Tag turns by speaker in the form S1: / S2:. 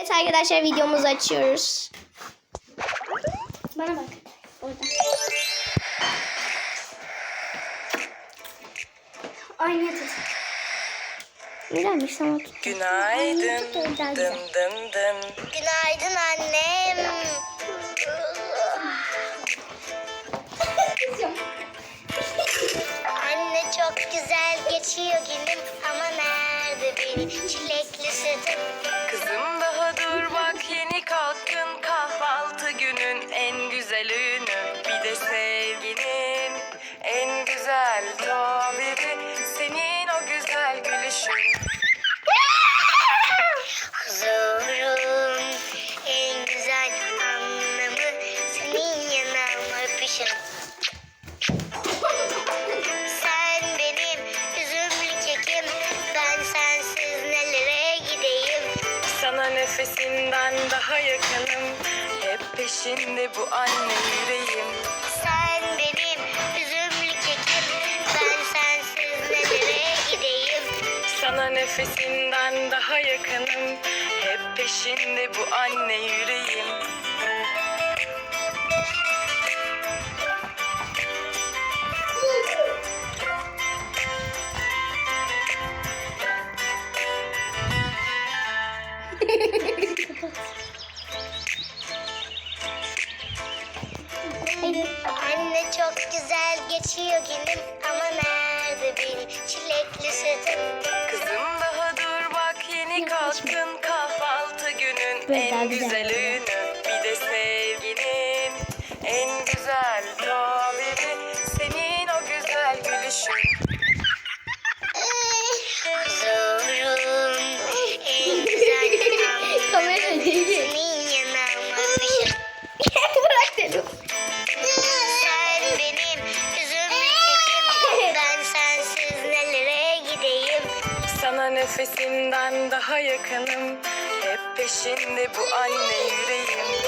S1: Evet arkadaşlar videomuzu açıyoruz. Bana bak. Orada. Aynı tut. Güzelmiş sana tut.
S2: Günaydın. Dın dın dın.
S3: Günaydın annem. Anne çok güzel geçiyor günüm ama nerede benim
S2: gülüşün
S3: Huzurun en güzel anlamı senin yanağıma öpüşün. Sen benim üzümlü kekim, ben sensiz nelere gideyim.
S2: sana nefesinden daha yakınım hep peşinde bu anne yüreğim
S3: Sen benim
S2: sana nefesinden daha yakınım hep peşinde bu anne yüreğim.
S3: Anne çok güzel geçiyor günüm ama nerede benim çilekli sütüm?
S2: Kalktın kahvaltı günün
S1: Böyle
S2: en
S1: güzel.
S2: güzel ünü bir de sevginin en nefesinden daha yakınım. Hep peşinde bu anne yüreğim